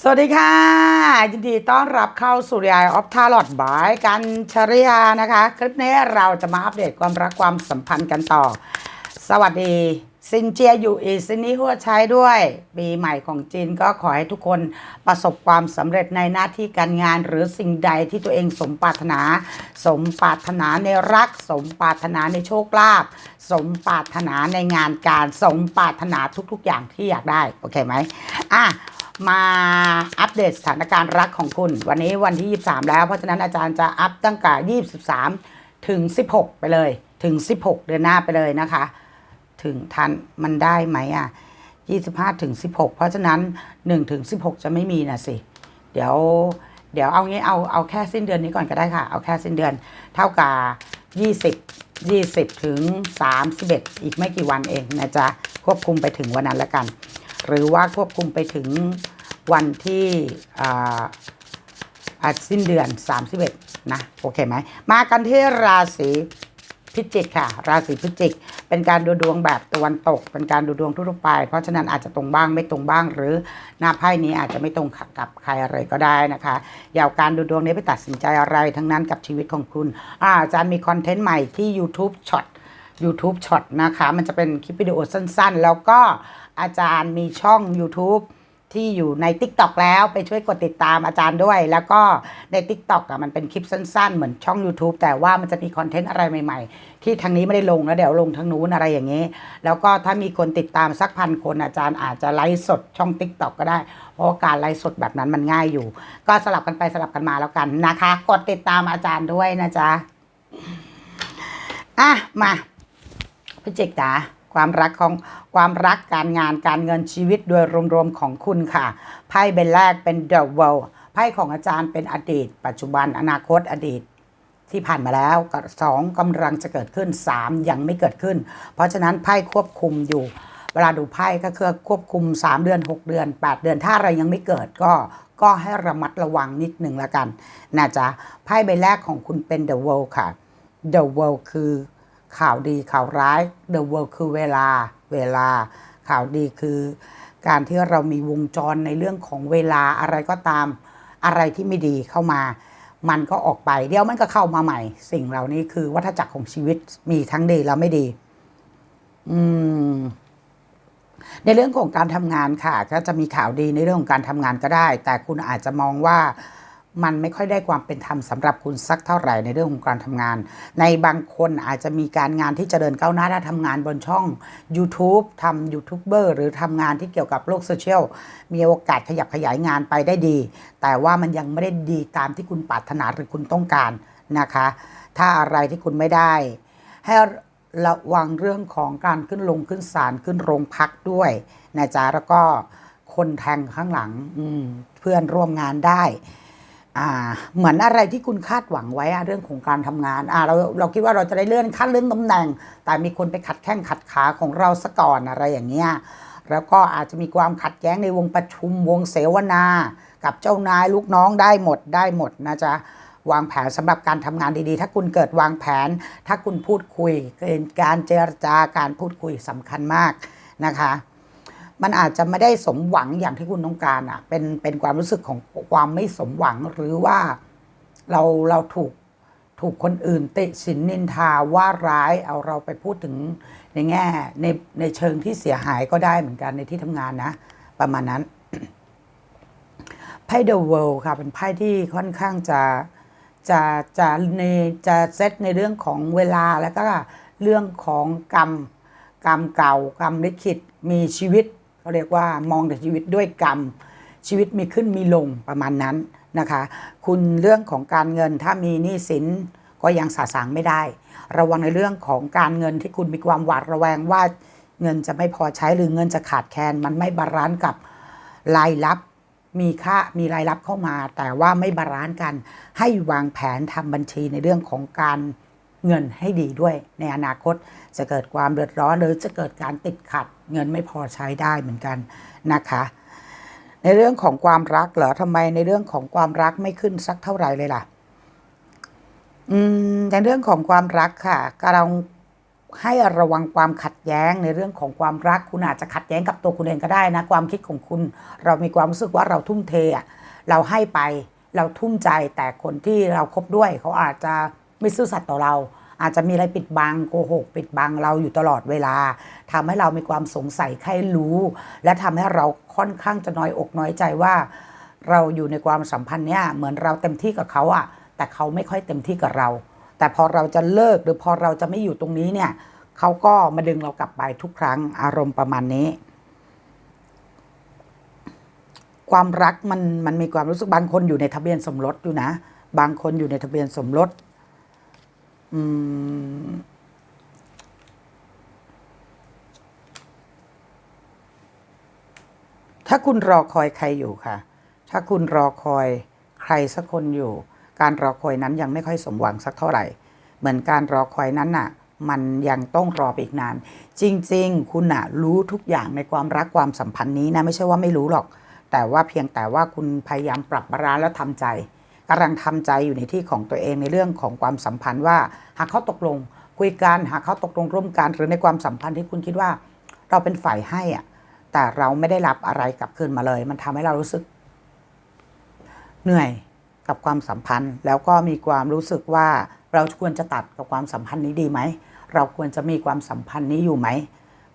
สวัสดีค่ะ ยินดีต้อนรับเข้าสู่รายออฟทาร์ลอดบายกันชริยานะคะ คลิปนี้เราจะมาอัปเดตความรักความสัมพันธ์กันต่อ สวัสดีซินเจียอยู่อีซินนี่หัวใช้ด้วย ปีใหม่ของจีนก็ขอให้ทุกคนประสบความสำเร็จในหน้าที่การงาน หรือสิ่งใดที่ตัวเองสมปรารถนา สมปรารถนาในรัก สมปรารถนาในโชคลาภสมปรารถนาในงานการ สมปรารถนาทุกๆอย่างที่อยากได้ โอเคไหมอะ มาอัปเดตสถานการณ์รักของคุณ วันนี้วันที่ 23 แล้ว เพราะฉะนั้นอาจารย์จะอัปตั้งแต่23 ถึง 16 ไปเลยถึง 16 เดือนหน้าไปเลยนะคะ ถึงทันมันได้ไหมอะ 25 ถึง 16 เพราะฉะนั้น 1 ถึง 16 จะไม่มีนะสิ เดี๋ยวเดี๋ยวเอางี้เอาเอาแค่สิ้นเดือนนี้ก่อนก็ได้ค่ะ เอาแค่สิ้นเดือนเท่ากับ20 20 ถึง 31 อีกไม่กี่วันเองนะจ๊ะควบคุมไปถึงวันนั้นแล้วกัน หรือว่าควบคุมไปถึงวันที่อาสิ้นเดือน 31 นะ โอเคไหม มากันที่ราศีพิจิกค่ะ ราศีพิจิก เป็นการดูดวงแบบตะวันตก เป็นการดูดวงทั่วไป เพราะฉะนั้นอาจจะตรงบ้างไม่ตรงบ้าง หรือหน้าไพ่นี้อาจจะไม่ตรงกับใครอะไรก็ได้นะคะอย่าเอาการดูดวงนี้ไปตัดสินใจอะไรทั้งนั้นกับชีวิตของคุณอาอาจารย์มีคอนเทนต์ใหม่ที่ YouTube Short YouTube Short นะคะ มันจะเป็นคลิปวิดีโอสั้นๆ แล้วก็ อาจารย์มีช่อง YouTube ที่อยู่ใน TikTok แล้วไปช่วยกดติดตามอาจารย์ด้วย แล้วก็ใน TikTok อะมันเป็นคลิปสั้นๆ เหมือนช่อง YouTube แต่ว่ามันจะมีคอนเทนต์อะไรใหม่ๆ ที่ทางนี้ไม่ได้ลงแล้วเดี๋ยวลงทางนู้นอะไรอย่างนี้ แล้วก็ถ้ามีคนติดตามสักพันคนอาจารย์อาจจะไลฟ์สดช่อง TikTok ก็ได้ เพราะการไลฟ์สดแบบนั้นมันง่ายอยู่ ก็สลับกันไปสลับกันมาแล้วกันนะคะ กดติดตามอาจารย์ด้วยนะจ๊ะอะมาพิจิกจ๋า ความรักของความรักการงานการเงินชีวิตโดยรวมๆของคุณค่ะไพ่ใบแรกเป็น The World ไพ่ของอาจารย์เป็นอดีต ปัจจุบันอนาคตอดีตที่ผ่านมาแล้วกับสองกำลังจะเกิดขึ้นสามยังไม่เกิดขึ้น เพราะฉะนั้นไพ่ควบคุมอยู่ เวลาดูไพ่ก็คือควบคุม 3 เดือน 6 เดือน 8 เดือนถ้าอะไรยังไม่เกิดก็ก็ให้ระมัดระวังนิดหนึ่งละกันนะจ๊ะไพ่ใบแรกของคุณเป็น The World ค่ะ The World คือ ข่าวดีข่าวร้าย The World คือเวลาเวลา ข่าวดีคือการที่เรามีวงจรในเรื่องของเวลาอะไรก็ตามอะไรที่ไม่ดีเข้ามา มันก็ออกไปเดี๋ยวมันก็เข้ามาใหม่ สิ่งเหล่านี้คือวัฏจักรของชีวิตมีทั้งดีและไม่ดี อืมในเรื่องของการทำงานค่ะ ก็จะมีข่าวดีในเรื่องของการทำงานก็ได้ แต่คุณอาจจะมองว่า มันไม่ค่อยได้ความเป็นธรรมสำหรับคุณสักเท่าไหร่ในเรื่องของการทำงาน ในบางคนอาจจะมีการงานที่เจริญก้าวหน้าถ้าทำงานบนช่อง YouTube ทำยูทูบเบอร์หรือทำงานที่เกี่ยวกับโลกโซเชียลมีโอกาสขยับขยายงานไปได้ดี แต่ว่ามันยังไม่ได้ดีตามที่คุณปรารถนาหรือคุณต้องการนะคะ ถ้าอะไรที่คุณไม่ได้ ให้ระวังเรื่องของการขึ้นลงขึ้นศาลขึ้นโรงพักด้วยนะจ๊ะแล้วก็คนแทงข้างหลังเพื่อนร่วมงานได้ เหมือนอะไรที่คุณคาดหวังไว้เรื่องของการทำงานเราเราคิดว่าเราจะได้เลื่อนขั้นเลื่อนตำแหน่ง แต่มีคนไปขัดแข้งขัดขาของเราซะก่อนอะไรอย่างเงี้ยแล้วก็อาจจะมีความขัดแย้งในวงประชุมวงเสวนา กับเจ้านายลูกน้องได้หมดได้หมดนะจ๊ะวางแผนสำหรับการทำงานดีๆ ถ้าคุณเกิดวางแผน ถ้าคุณพูดคุยการเจรจาการพูดคุยสำคัญมากนะคะ มันอาจจะไม่ได้สมหวังอย่างที่คุณต้องการอะ เป็นเป็นความรู้สึกของความไม่สมหวังหรือว่าเราเราถูกถูกคนอื่นติสินนินทาว่าร้ายเอาเราไปพูดถึงในแง่ในในเชิงที่เสียหายก็ได้เหมือนกันในที่ทำงานนะ ประมาณนั้นไพ่ The World ค่ะ เป็นไพ่ที่ค่อนข้างจะจะจะในจะเซตในเรื่องของเวลาแล้วก็เรื่องของกรรม กรรมเก่ากรรมลิขิตมีชีวิต เขาเรียกว่ามองแต่ชีวิตด้วยกรรม ชีวิตมีขึ้นมีลงประมาณนั้นนะคะ คุณเรื่องของการเงินถ้ามีหนี้สินก็ยังสาสางไม่ได้ ระวังในเรื่องของการเงินที่คุณมีความหวาดระแวงว่าเงินจะไม่พอใช้หรือเงินจะขาดแคลนมันไม่บาลานซ์กับรายรับมีค่ามีรายรับเข้ามา แต่ว่าไม่บาลานซ์กันให้วางแผนทำบัญชีในเรื่องของการเงินให้ดีด้วยในอนาคต จะเกิดความเดือดร้อนหรือจะเกิดการติดขัด เงินไม่พอใช้ได้เหมือนกันนะคะในเรื่องของความรักเหรอทำไมในเรื่องของความรักไม่ขึ้นสักเท่าไหร่เลยล่ะ อืมในเรื่องของความรักค่ะกำลังให้ระวังความขัดแย้งในเรื่องของความรัก คุณอาจจะขัดแย้งกับตัวคุณเองก็ได้นะ ความคิดของคุณ เรามีความรู้สึกว่าเราทุ่มเทเราให้ไป เราทุ่มใจแต่คนที่เราคบด้วย เขาอาจจะไม่ซื่อสัตย์ต่อเรา อาจจะมีอะไรปิดบังโกหก ปิดบังเราอยู่ตลอดเวลาทำให้เรามีความสงสัยใครรู้ และทำให้เราค่อนข้างจะน้อยอกน้อยใจว่า เราอยู่ในความสัมพันธ์เนี้ยเหมือนเราเต็มที่กับเขาอะแต่เขาไม่ค่อยเต็มที่กับเรา แต่พอเราจะเลิกหรือพอเราจะไม่อยู่ตรงนี้เนี่ยเขาก็มาดึงเรากลับไปทุกครั้งอารมณ์ประมาณนี้ ความรักมันมันมีความรู้สึกบางคนอยู่ในทะเบียนสมรสอยู่นะ บางคนอยู่ในทะเบียนสมรส อืม ถ้าคุณรอคอยใครอยู่ค่ะ ถ้าคุณรอคอยใครสักคนอยู่ การรอคอยนั้นยังไม่ค่อยสมหวังสักเท่าไหร่ เหมือนการรอคอยนั้นน่ะ มันยังต้องรอไปอีกนาน จริง ๆ คุณน่ะ รู้ทุกอย่างในความรักความสัมพันธ์นี้นะ ไม่ใช่ว่าไม่รู้หรอก แต่ว่าเพียงแต่ว่าคุณพยายามปรับบาลานซ์และทำใจ กำลังทำใจอยู่ในที่ของตัวเองในเรื่องของความสัมพันธ์ว่า หากเขาตกลงคุยกันหากเขาตกลงร่วมกันหรือในความสัมพันธ์ที่คุณคิดว่า เราเป็นฝ่ายให้อะแต่เราไม่ได้รับอะไรกลับคืนมาเลย มันทำให้เรารู้สึก เหนื่อยกับความสัมพันธ์ แล้วก็มีความรู้สึกว่าเราควรจะตัดกับความสัมพันธ์นี้ดีไหมเราควรจะมีความสัมพันธ์นี้อยู่ไหม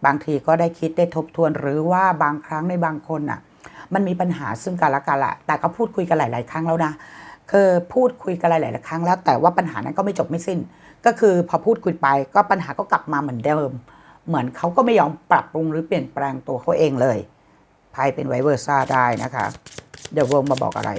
บางทีก็ได้คิดได้ทบทวนหรือว่าบางครั้งในบางคนอะ มันมีปัญหาซึ่งกันและกันละแต่ก็พูดคุยกันหลาย ๆ ครั้งแล้วนะ คือพูดคุยกันหลาย ๆ ครั้งแล้ว แต่ว่าปัญหานั้นก็ไม่จบไม่สิ้น ก็คือพอพูดคุยไปก็ปัญหาก็กลับมาเหมือนเดิม เหมือนเขาก็ไม่ยอมปรับปรุงหรือเปลี่ยนแปลงตัวเขาเองเลยไพ่เป็นไวเวอร์ซ่าได้นะคะเดี๋ยววงมาบอกอะไร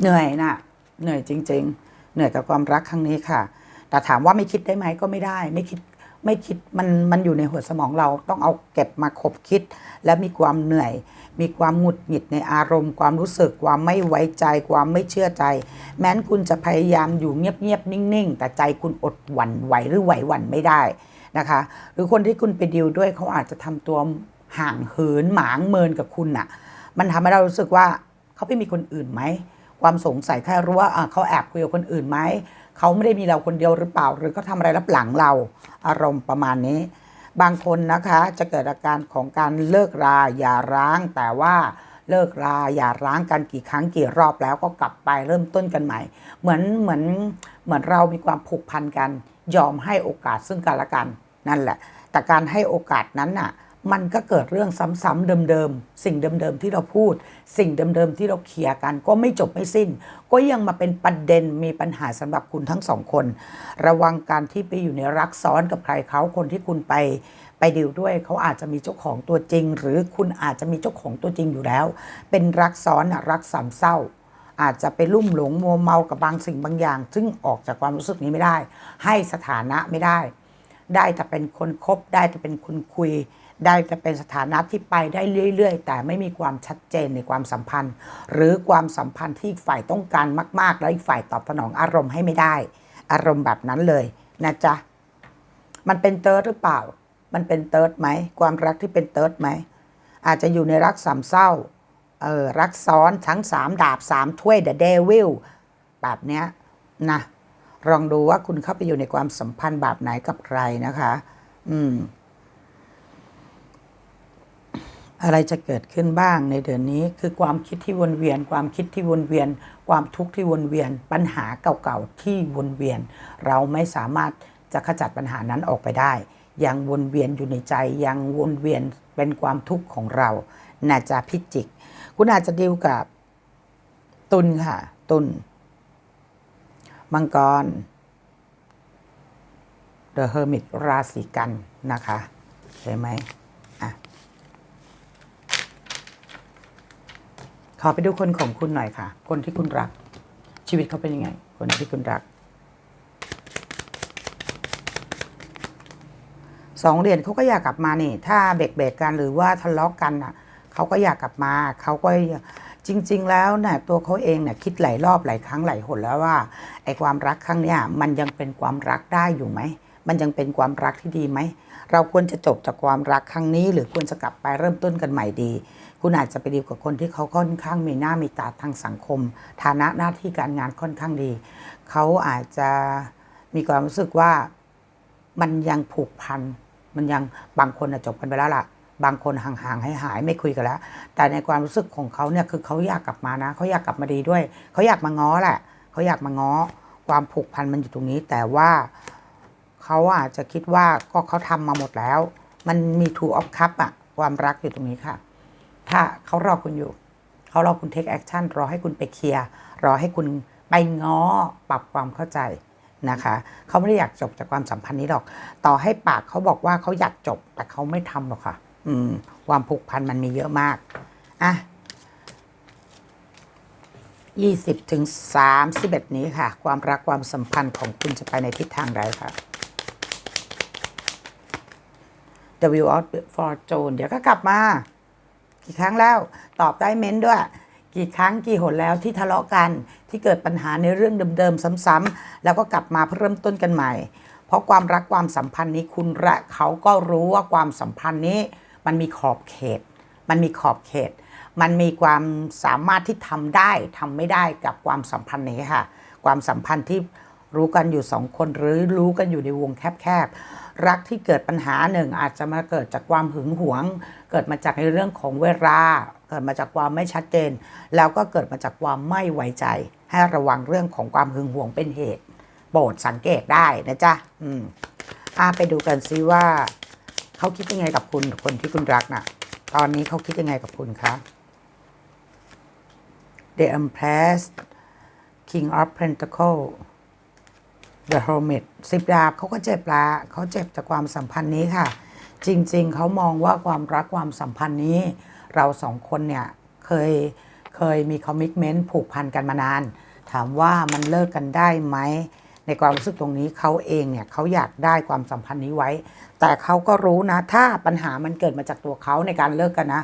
เหนื่อยนะเหนื่อยจริง ๆ เหนื่อยกับความรักครั้งนี้ค่ะ แต่ถามว่าไม่คิดได้ไหมก็ไม่ได้ ไม่คิดไม่คิดมันมันอยู่ในหัวสมองเราต้องเอาเก็บมาคบคิด และมีความเหนื่อย มีความหงุดหงิดในอารมณ์ ความรู้สึกความไม่ไว้ใจความไม่เชื่อใจ แม้นคุณจะพยายามอยู่เงียบๆนิ่งๆ แต่ใจคุณอดหวั่นไหวหรือไหวหวั่นไม่ได้นะคะ หรือคนที่คุณไปดีลด้วยเขาอาจจะทำตัวห่างเหินหมางเมินกับคุณน่ะ มันทำให้เรารู้สึกว่าเขาไม่มีคนอื่นไหมความสงสัยแค่รู้ว่าเขาแอบคุยกับคนอื่นไหมเขาไม่ได้มีเราคนเดียวหรือเปล่า หรือเขาทำอะไรรับหลังเราอารมณ์ประมาณนี้ บางคนนะคะจะเกิดอาการของการเลิกราอย่าร้าง แต่ว่าเลิกราอย่าร้างกันกี่ครั้งกี่รอบแล้วก็กลับไปเริ่มต้นกันใหม่ เหมือนเหมือนเหมือนเรามีความผูกพันกัน ยอมให้โอกาสซึ่งกันและกัน นั่นแหละ แต่การให้โอกาสนั้นน่ะ มันก็เกิดเรื่องซ้ำๆเดิมๆ สิ่งเดิมๆที่เราพูด สิ่งเดิมๆที่เราเคลียร์กัน ก็ไม่จบไม่สิ้น ก็ยังมาเป็นประเด็นมีปัญหาสำหรับคุณทั้งสองคน ระวังการที่ไปอยู่ในรักซ้อนกับใครเขาคนที่คุณไปไปดิวด้วยเขาอาจจะมีเจ้าของตัวจริง หรือคุณอาจจะมีเจ้าของตัวจริงอยู่แล้ว เป็นรักซ้อนน่ะรักสามเศร้า อาจจะไปลุ่มหลงมัวเมากับบางสิ่งบางอย่าง ซึ่งออกจากความรู้สึกนี้ไม่ได้ ให้สถานะไม่ได้ ได้แต่เป็นคนคบได้แต่เป็นคนคุย ได้แต่เป็นสถานะที่ไปได้เรื่อย ๆ แต่ไม่มีความชัดเจนในความสัมพันธ์ หรือความสัมพันธ์ที่ฝ่ายต้องการมาก ๆ แล้วอีกฝ่ายตอบสนองอารมณ์ให้ไม่ได้ อารมณ์แบบนั้นเลยนะจ๊ะมันเป็นเติร์ดหรือเปล่า มันเป็นเติร์ดไหมความรักที่เป็นเติร์ดไหมอาจจะอยู่ในรักสามเศร้าเออรักซ้อนทั้งสามดาบสามถ้วยเดอะเดวิลแบบเนี้ยนะลองดูว่าคุณเข้าไปอยู่ในความสัมพันธ์แบบไหนกับใครนะคะ อืม อะไรจะเกิดขึ้นบ้างในเดือนนี้คือความคิดที่วนเวียน ความคิดที่วนเวียน ความทุกข์ที่วนเวียน ปัญหาเก่าๆที่วนเวียน เราไม่สามารถจะขจัดปัญหานั้นออกไปได้ ยังวนเวียนอยู่ในใจยังวนเวียนเป็นความทุกข์ของเราน่าจะพิจิก คุณอาจจะดิวกับ ตุลค่ะ ตุลมังกร The Hermit ราศีกันนะคะใช่ไหมอะ ขอไปดูคนของคุณหน่อยค่ะ คนที่คุณรัก ชีวิตเขาเป็นยังไง คนที่คุณรักสองเหรียญเขาก็อยากกลับมานี่ ถ้าเบรกเบรกกันหรือว่าทะเลาะกกันอะเขาก็อยากกลับมาเขาก็จริง ๆ แล้วเนี่ยตัวเขาเองเนี่ยคิดหลายรอบหลายครั้งหลายหนแล้วว่าไอ้ความรักครั้งเนี้ยมันยังเป็นความรักได้อยู่ไหมมันยังเป็นความรักที่ดีไหม เราควรจะจบจากความรักครั้งนี้ หรือควรจะกลับไปเริ่มต้นกันใหม่ดี คุณอาจจะไปดีลกับคนที่เขาค่อนข้างมีหน้ามีตาทางสังคม ฐานะหน้าที่การงานค่อนข้างดี เขาอาจจะมีความรู้สึกว่ามันยังผูกพัน มันยังบางคนจบกันไปแล้วล่ะ บางคนห่างๆให้หายไม่คุยกันแล้ว แต่ในความรู้สึกของเขาเนี่ยคือเขาอยากกลับมานะ เขาอยากกลับมาดีด้วย เขาอยากมาง้อแหละ เขาอยากมาง้อ ความผูกพันมันอยู่ตรงนี้ แต่ว่าเขาอาจจะคิดว่าก็เขาทำมาหมดแล้ว มันมีทูออฟคัพอะความรักอยู่ตรงนี้ค่ะ ถ้าเขารอคุณอยู่ เขารอคุณเทคแอคชั่นรอให้คุณไปเคลียร์รอให้คุณไปง้อปรับความเข้าใจนะคะ เขาไม่ได้อยากจบจากความสัมพันธ์นี้หรอก ต่อให้ปากเขาบอกว่าเขาอยากจบแต่เขาไม่ทำหรอกค่ะ อืม ความผูกพันมันมีเยอะมากอะยี่สิบถึงสามสิบเอ็ดนี้ค่ะ ความรักความสัมพันธ์ของคุณจะไปในทิศทางใดคะ The Wheel of Fortune เดี๋ยวก็กลับมา กี่ครั้งแล้ว ตอบได้เม้นด้วย กี่ครั้งกี่หนแล้วที่ทะเลาะกันที่เกิดปัญหาในเรื่องเดิมๆซ้ำๆแล้วก็กลับมาเพื่อเริ่มต้นกันใหม่ เพราะความรักความสัมพันธ์นี้คุณและเขาก็รู้ว่าความสัมพันธ์นี้ มันมีขอบเขต มันมีขอบเขต มันมีความสามารถที่ทำได้ทำไม่ได้กับความสัมพันธ์นี้ค่ะ ความสัมพันธ์ที่รู้กันอยู่สองคนหรือรู้กันอยู่ในวงแคบๆ รักที่เกิดปัญหาหนึ่งอาจจะมาเกิดจากความหึงหวง เกิดมาจากในเรื่องของเวลา เกิดมาจากความไม่ชัดเจน แล้วก็เกิดมาจากความไม่ไว้ใจ ให้ระวังเรื่องของความหึงหวงเป็นเหตุโปรดสังเกตได้นะจ๊ะอืมอาไปดูกันซิว่า เขาคิดยังไงกับคุณคนที่คุณรักน่ะ ตอนนี้เขาคิดยังไงกับคุณคะ The Empress King of Pentacle The Hermit สิบดาบเขาก็เจ็บละเขาเจ็บจากความสัมพันธ์นี้ค่ะ จริงๆ เขามองว่าความรักความสัมพันธ์นี้ เราสองคนเนี่ยเคยเคยมีคอมมิชเมนต์ผูกพันกันมานาน ถามว่ามันเลิกกันได้ไหม ในความรู้สึกตรงนี้เขาเองเนี่ยเขาอยากได้ความสัมพันธ์นี้ไว้ แต่เขาก็รู้นะ ถ้าปัญหามันเกิดมาจากตัวเขาในการเลิกกันนะ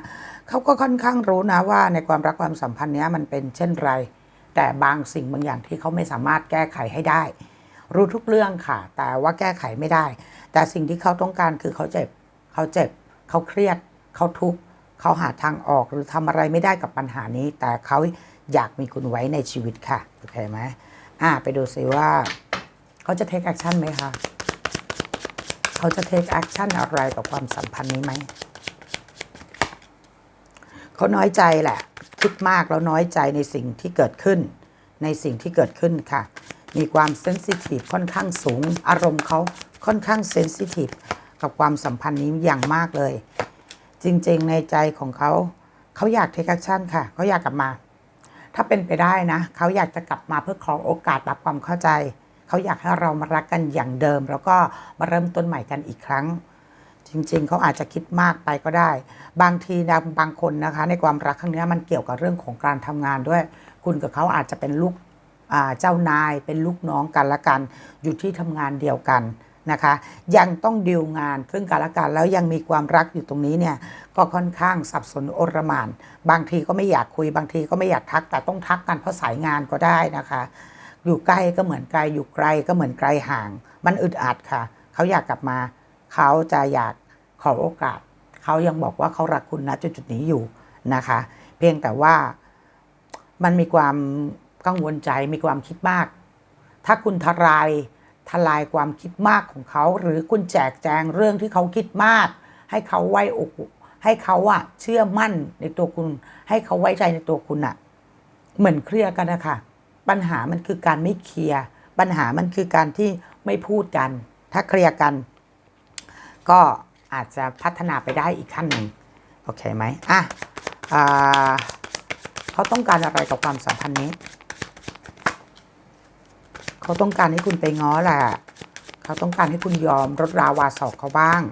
เขาก็ค่อนข้างรู้นะว่าในความรักความสัมพันธ์นี้มันเป็นเช่นไร แต่บางสิ่งบางอย่างที่เขาไม่สามารถแก้ไขให้ได้ รู้ทุกเรื่องค่ะ แต่ว่าแก้ไขไม่ได้ แต่สิ่งที่เขาต้องการคือเขาเจ็บ เขาเจ็บ เขาเครียด เขาทุกข์เขาหาทางออกหรือทำอะไรไม่ได้กับปัญหานี้ แต่เขาอยากมีคุณไว้ในชีวิตค่ะโอเคไหมอ่าไปดูสิว่า เขาจะเทคแอคชั่นไหมคะเขาจะเทคแอคชั่นอะไรกับความสัมพันธ์นี้ไหมเขาน้อยใจแหละ คิดมากแล้วน้อยใจในสิ่งที่เกิดขึ้น ในสิ่งที่เกิดขึ้นค่ะ มีความเซนซิทีฟค่อนข้างสูง อารมณ์เขาค่อนข้างเซนซิทีฟกับความสัมพันธ์นี้อย่างมากเลย จริงๆในใจของเขา เขาอยากเทคแอคชั่นค่ะ เขาอยากกลับมา ถ้าเป็นไปได้นะ เขาอยากจะกลับมาเพื่อขอโอกาสรับความเข้าใจ เขาอยากให้เรามารักกันอย่างเดิม แล้วก็มาเริ่มต้นใหม่กันอีกครั้ง จริง ๆ เขาอาจจะคิดมากไปก็ได้ บางทีนะบางคนนะคะ ในความรักครั้งนี้มันเกี่ยวกับเรื่องของการทำงานด้วย คุณกับเขาอาจจะเป็นลูก เจ้านายเป็นลูกน้องกันละกัน อยู่ที่ทำงานเดียวกันนะคะ ยังต้องดีลงานซึ่งกันและกันแล้วยังมีความรักอยู่ตรงนี้เนี่ยก็ค่อนข้างสับสนโอรมาน บางทีก็ไม่อยากคุยบางทีก็ไม่อยากทักแต่ต้องทักกันเพราะสายงานก็ได้นะคะ อยู่ใกล้ก็เหมือนไกลอยู่ไกลก็เหมือนไกลห่าง มันอึดอัดค่ะ เขาอยากกลับมา เขาจะอยากขอโอกาส เขายังบอกว่าเขารักคุณณจุดจุดนี้อยู่นะคะ เพียงแต่ว่ามันมีความ กังวลใจมีความคิดมาก ถ้าคุณทลายทลายความคิดมากของเขา หรือคุณแจกแจงเรื่องที่เขาคิดมาก ให้เขาไว้อกให้เขาอะเชื่อมั่นในตัวคุณ ให้เขาไว้ใจในตัวคุณอะเหมือนเคลียร์กันนะคะปัญหามันคือการไม่เคลียร์ปัญหามันคือการที่ไม่พูดกัน ถ้าเคลียร์กัน ก็อาจจะพัฒนาไปได้อีกขั้นหนึ่งโอเคไหมอะอ่าเขาต้องการอะไรกับความสัมพันธ์นี้ เขาต้องการให้คุณไปง้อแหละเขาต้องการให้คุณยอมลดราวาสอกเขาบ้าง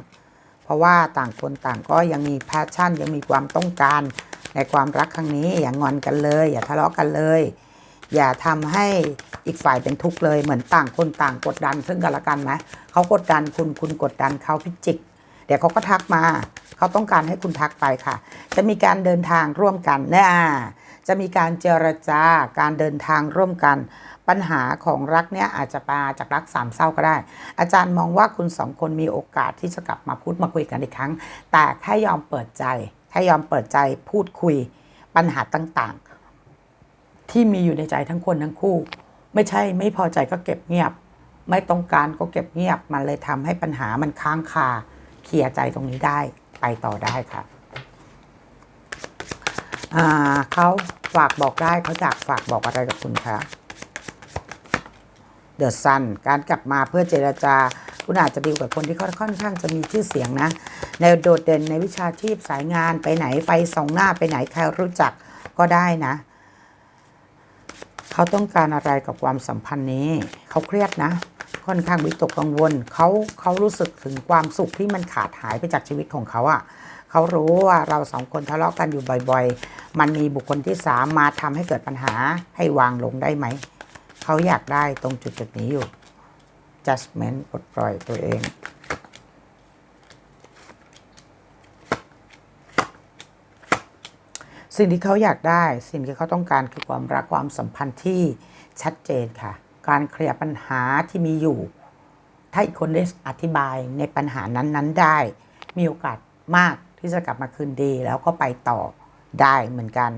เพราะว่าต่างคนต่างก็ยังมีแพชชั่น ยังมีความต้องการในความรักครั้งนี้อย่างงอนกันเลย อย่าทะเลาะกันเลย อย่าทำให้อีกฝ่ายเป็นทุกข์เลยเหมือนต่างคนต่างกดดัน ซึ่งกันและกันไหมเขากดดันคุณคุณกดดันเขาพิจิก เดี๋ยวเขาก็ทักมาเขาต้องการให้คุณทักไปค่ะ จะมีการเดินทางร่วมกันนะจะมีการเจรจาการเดินทางร่วมกัน ปัญหาของรักเนี้ยอาจจะมาจากรักสามเศร้าก็ได้ อาจารย์มองว่าคุณสองคนมีโอกาสที่จะกลับมาพูดมาคุยกันอีกครั้ง แต่แค่ยอมเปิดใจแค่ยอมเปิดใจพูดคุยปัญหาต่างๆ ที่มีอยู่ในใจทั้งคนทั้งคู่ ไม่ใช่ไม่พอใจก็เก็บเงียบ ไม่ต้องการก็เก็บเงียบ มันเลยทำให้ปัญหามันค้างคาเคลียร์ใจตรงนี้ได้ไปต่อได้ค่ะเขาฝากบอกได้เขาอยากฝากบอกอะไรกับคุณคะ เดอะซันการกลับมาเพื่อเจรจา คุณอาจจะดีลกับคนที่เขาค่อนข้างจะมีชื่อเสียงนะ ในโดดเด่นในวิชาชีพสายงานไปไหนไฟสองหน้าไปไหนใครรู้จักก็ได้นะ เขาต้องการอะไรกับความสัมพันธ์นี้ เขาเครียดนะ ค่อนข้างวิตกกังวล เขาเขารู้สึกถึงความสุขที่มันขาดหายไปจากชีวิตของเขาอะ่ะเขารู้ว่าเราสองคนทะเลาะกันอยู่บ่อย ๆ มันมีบุคคลที่สามมาทำให้เกิดปัญหาให้วางลงได้ไหม เขาอยากได้ตรงจุดจุดนี้อยู่ judgment ปลดปล่อยตัวเอง สิ่งที่เขาอยากได้ สิ่งที่เขาต้องการคือความรักความสัมพันธ์ที่ชัดเจนค่ะ การเคลียร์ปัญหาที่มีอยู่ ถ้าอีกคนได้อธิบายในปัญหานั้นๆได้ มีโอกาสมากที่จะกลับมาคืนดี แล้วก็ไปต่อได้เหมือนกัน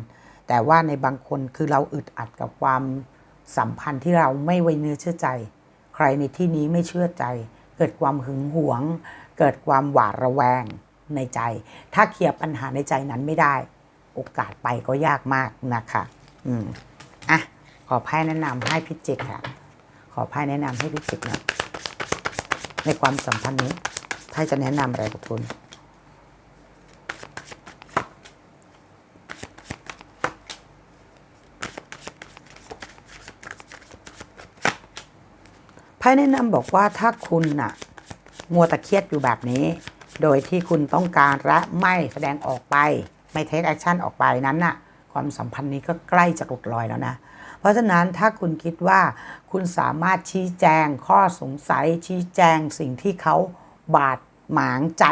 แต่ว่าในบางคนคือเราอึดอัดกับความ สัมพันธ์ที่เราไม่ไว้เนื้อเชื่อใจ ใครในที่นี้ไม่เชื่อใจ เกิดความหึงหวง เกิดความหวาดระแวงในใจ ถ้าเคลียร์ปัญหาในใจนั้นไม่ได้ โอกาสไปก็ยากมากนะคะอืมอะขอไพ่แนะนำให้พิจิกค่ะ ขอไพ่แนะนำให้พิจิกน่อยในความสัมพันธ์นี้ไพ่จะแนะนำอะไรกับคุณ ไพ่แนะนำบอกว่าถ้าคุณน่ะมัวตะเครียดอยู่แบบนี้ โดยที่คุณต้องการและไม่แสดงออกไป ไม่เทคแอคชั่นออกไปนั้นน่ะ ความสัมพันธ์นี้ก็ใกล้จะหลุดลอยแล้วนะ เพราะฉะนั้นถ้าคุณคิดว่าคุณสามารถชี้แจงข้อสงสัย ชี้แจงสิ่งที่เขาบาดหมางใจ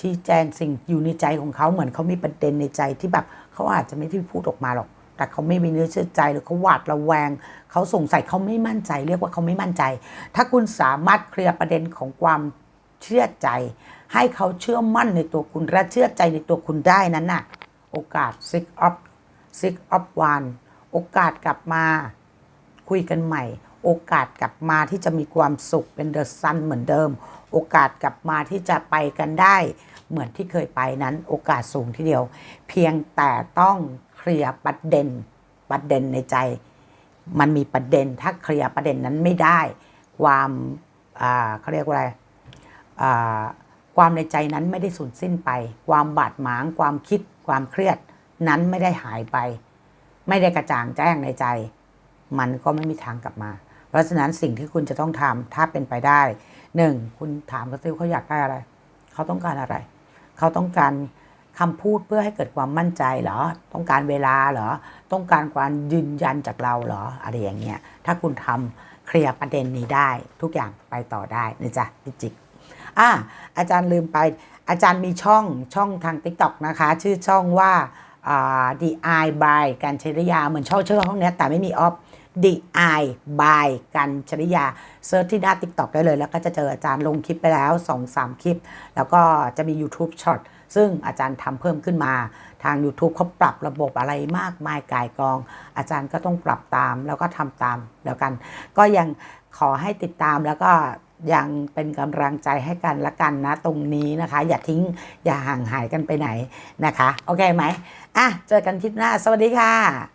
ชี้แจงสิ่งอยู่ในใจของเขาเหมือนเขามีประเด็นในใจที่แบบเขาอาจจะไม่ได้พูดออกมาหรอก แต่เขาไม่มีเนื้อเชื่อใจหรือเขาหวาดระแวง เขาสงสัยเขาไม่มั่นใจ เรียกว่าเขาไม่มั่นใจ ถ้าคุณสามารถเคลียร์ประเด็นของความเชื่อใจ ให้เขาเชื่อมั่นในตัวคุณและเชื่อใจในตัวคุณได้นั้นน่ะ โอกาส six of six of one โอกาสกลับมาคุยกันใหม่ โอกาสกลับมาที่จะมีความสุขเป็นเดอะซันเหมือนเดิม โอกาสกลับมาที่จะไปกันได้ เหมือนที่เคยไปนั้น โอกาสสูงทีเดียว เพียงแต่ต้อง เคลียร์ประเด็นประเด็นในใจ มันมีประเด็นถ้าเคลียร์ประเด็นนั้นไม่ได้ ความเขาเรียกว่าอะไรความในใจนั้นไม่ได้สูญสิ้นไป ความบาดหมาง ความคิด ความเครียดนั้นไม่ได้หายไป ไม่ได้กระจ่างแจ้งในใจ มันก็ไม่มีทางกลับมา เพราะฉะนั้นสิ่งที่คุณจะต้องทำถ้าเป็นไปได้หนึ่งคุณถามเขาซิวเขาอยากได้อะไร เขาต้องการอะไร เขาต้องการ คำพูดเพื่อให้เกิดความมั่นใจเหรอ ต้องการเวลาเหรอ ต้องการความยืนยันจากเราเหรอ อะไรอย่างเงี้ย ถ้าคุณทำเคลียร์ประเด็นนี้ได้ ทุกอย่างไปต่อได้นะจ๊ะพิจิกอะอาจารย์ลืมไป อาจารย์มีช่องช่องทาง t ิ k t o k นะคะ ชื่อช่องว่าอ่า The Eye by กันชริยา เหมือนช่องชื่อห้องนี้แต่ไม่มีออฟ The Eye by กันชริยาเซิร์ชที่หน้า TikTok ได้เลย แล้วก็จะเจออาจารย์ลงคลิปไปแล้ว 2-3 คลิป แล้วก็จะมี YouTube Short ซึ่งอาจารย์ทำเพิ่มขึ้นมา ทาง YouTube เขาปรับระบบอะไรมากมายกายกอง อาจารย์ก็ต้องปรับตามแล้วก็ทำตามแล้วกัน ก็ยังขอให้ติดตามแล้วก็ยังเป็นกำลังใจให้กันละกันนะตรงนี้นะคะ อย่าทิ้งอย่าห่างหายกันไปไหนนะคะ โอเคไหมอะเจอกันคลิปหน้า สวัสดีค่ะ